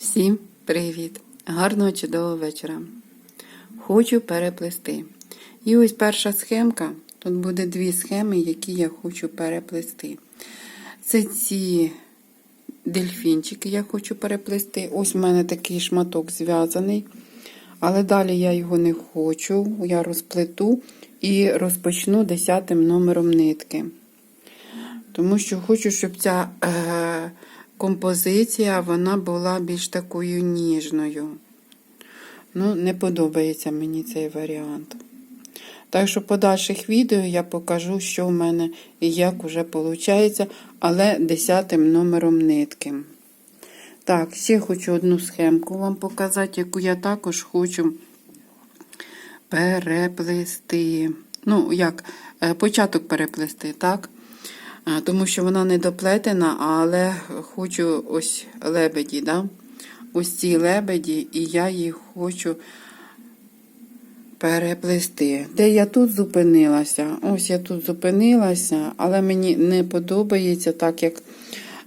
Всім привіт! Гарного чудового вечора. Хочу переплести. І ось перша схемка. Тут буде дві схеми, які я хочу переплести. Це ці дельфінчики я хочу переплести. Ось у мене такий шматок зв'язаний. Але далі я його не хочу. Я розплету і розпочну десятим номером нитки. Тому що хочу, щоб ця е, композиція вона була більш такою ніжною. Ну, не подобається мені цей варіант. Так що в подальших відео я покажу, що в мене і як уже виходить, але десятим номером нитки. Так, ще хочу одну схемку вам показати, яку я також хочу переплести. Ну, як, е, початок переплести, так? Тому що вона не доплетена, але хочу ось лебеді, да? ось ці лебеді, і я їх хочу переплести. Де я тут зупинилася? Ось я тут зупинилася, але мені не подобається, так як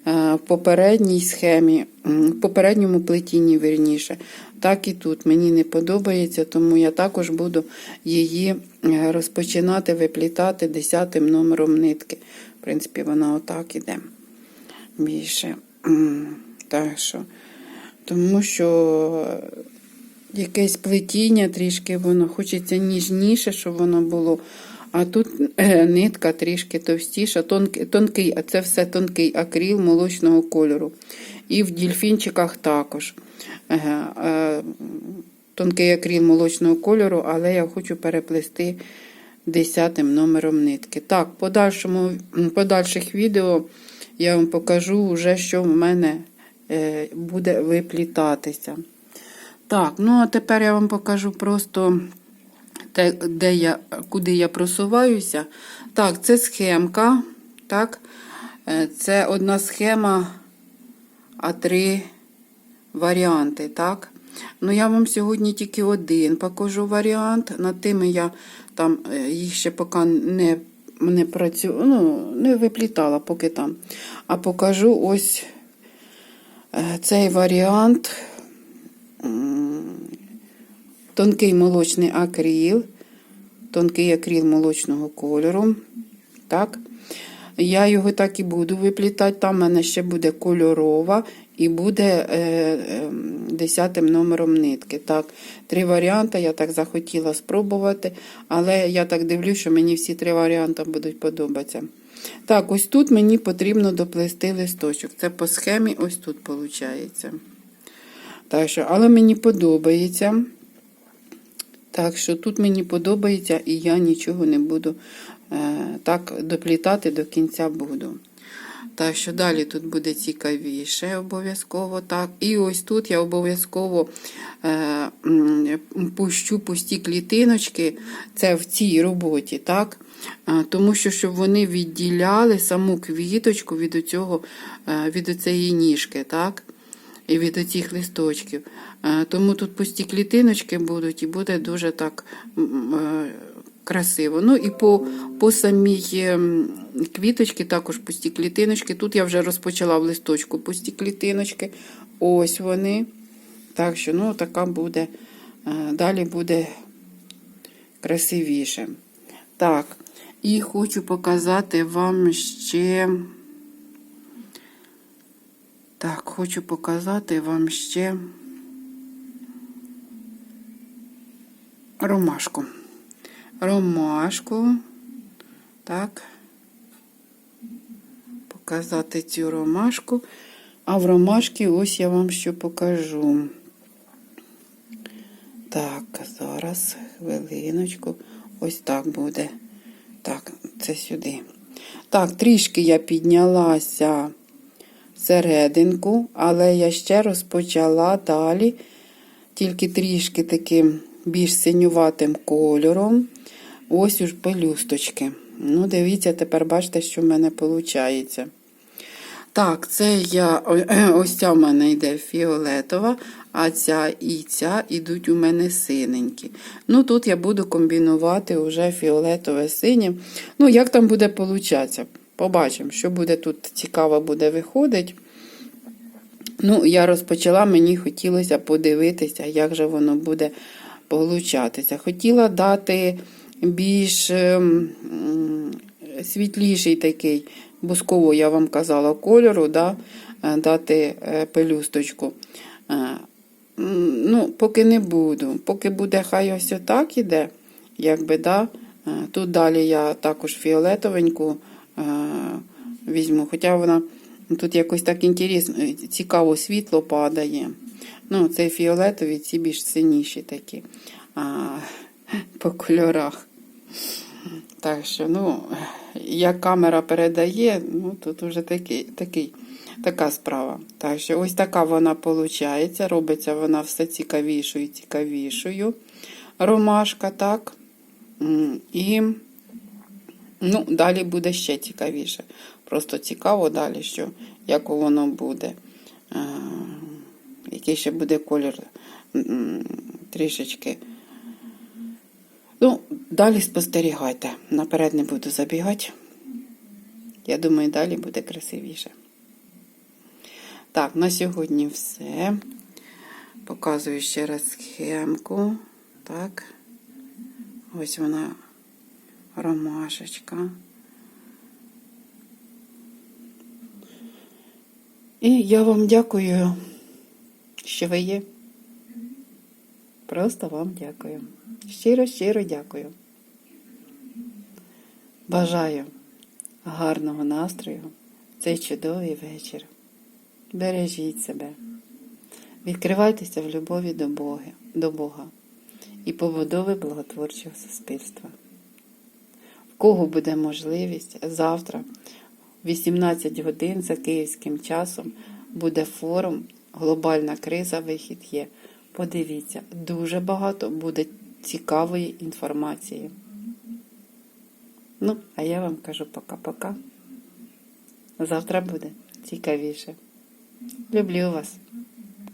е, в попередній схемі, в попередньому плетінні, верніше, так і тут мені не подобається, тому я також буду її е, розпочинати виплітати десятим номером нитки. В принципі, вона отак іде більше. Так що, тому що якесь плетіння трішки воно хочеться ніжніше, щоб воно було. А тут е, нитка трішки товстіша, тонкий, тонкий, а це все тонкий акрил молочного кольору. І в дільфінчиках також. Е, тонкий акрил молочного кольору, але я хочу переплести десятим номером нитки. Так, в подальшому, подальших відео я вам покажу вже, що в мене е, буде виплітатися. Так, ну а тепер я вам покажу просто те, де я, куди я просуваюся. Так, це схемка. Так, Е, це одна схема, а три варіанти. Так. Ну, я вам сьогодні тільки один покажу варіант. Над тими я там е, їх ще поки не, не працю, ну, не виплітала, поки там. А покажу ось е, цей варіант. Тонкий молочний акрил, тонкий акрил молочного кольору. Так. Я його так і буду виплітати. Там в мене ще буде кольорова і буде е, е, десятим номером нитки. Так, Три варіанти я так захотіла спробувати, але я так дивлюсь, що мені всі три варіанти будуть подобатися. Так, ось тут мені потрібно доплести листочок. Це по схемі ось тут виходить. Так що, але мені подобається. Так що тут мені подобається, і я нічого не буду так доплітати до кінця буду. Так що далі тут буде цікавіше, обов'язково. так. І ось тут я обов'язково е, пущу пусті клітиночки, це в цій роботі, так? Е, Тому що щоб вони відділяли саму квіточку від оцього, е, від оцеї ніжки, так? і від оцих листочків. Е, Тому тут пусті клітиночки будуть, і буде дуже так е, красиво. Ну і по, по самій ем, квіточці також пусті клітиночки. Тут я вже розпочала в листочку пусті клітиночки. Ось вони. Так що, ну, така буде. е, Далі буде красивіше. Так, і хочу показати вам ще. Так, хочу показати вам ще ромашку. Ромашку. Так. Показати цю ромашку. А в ромашки ось я вам що покажу. Так, зараз, хвилиночку. Ось так буде. Так, це сюди. Так, трішки я піднялася серединку, але я ще розпочала далі, тільки трішки таким більш синюватим кольором. Ось уж пелюсточки. Ну, дивіться, тепер бачите, що в мене виходить. Так, це я, ось ця в мене йде фіолетова, а ця і ця йдуть у мене синенькі. Ну, тут я буду комбінувати вже фіолетове синє. Ну, як там буде получатися? Побачимо, що буде тут цікаво буде виходить. Ну, я розпочала, мені хотілося подивитися, як же воно буде получатися. Хотіла дати більш ем, світліший такий, бусково, я вам казала, кольору, да, е, дати е, пелюсточку. Е, Ну, поки не буду. Поки буде, хай ось отак іде, якби, да. Тут далі я також фіолетовеньку візьму, хоча вона тут якось так інтересно, цікаво світло падає. Ну, цей фіолетові, ці більш синіші такі а, по кольорах. Так що, ну, як камера передає, ну, тут вже такий, такий, така справа. Так що ось така вона виходить. Робиться вона все цікавішою і цікавішою. Ромашка, так. І ну, далі буде ще цікавіше. Просто цікаво далі, що, як воно буде. Який ще буде колір трішечки. Ну, далі спостерігайте. Наперед не буду забігати. Я думаю, далі буде красивіше. Так, на сьогодні все. Показую ще раз схемку. Так. Ось вона ромашечка. І я вам дякую, що ви є. Просто вам дякую. Щиро, щиро дякую. Бажаю гарного настрою цей чудовий вечір. Бережіть себе. Відкривайтеся в любові до Бога, до Бога і побудови благотворчого суспільства. В кого буде можливість завтра, в 18 годин за київським часом, буде форум Глобальна криза, вихід є. Подивіться, дуже багато буде цікавої інформації. Ну, а я вам кажу пока-пока. Завтра буде цікавіше. Люблю вас.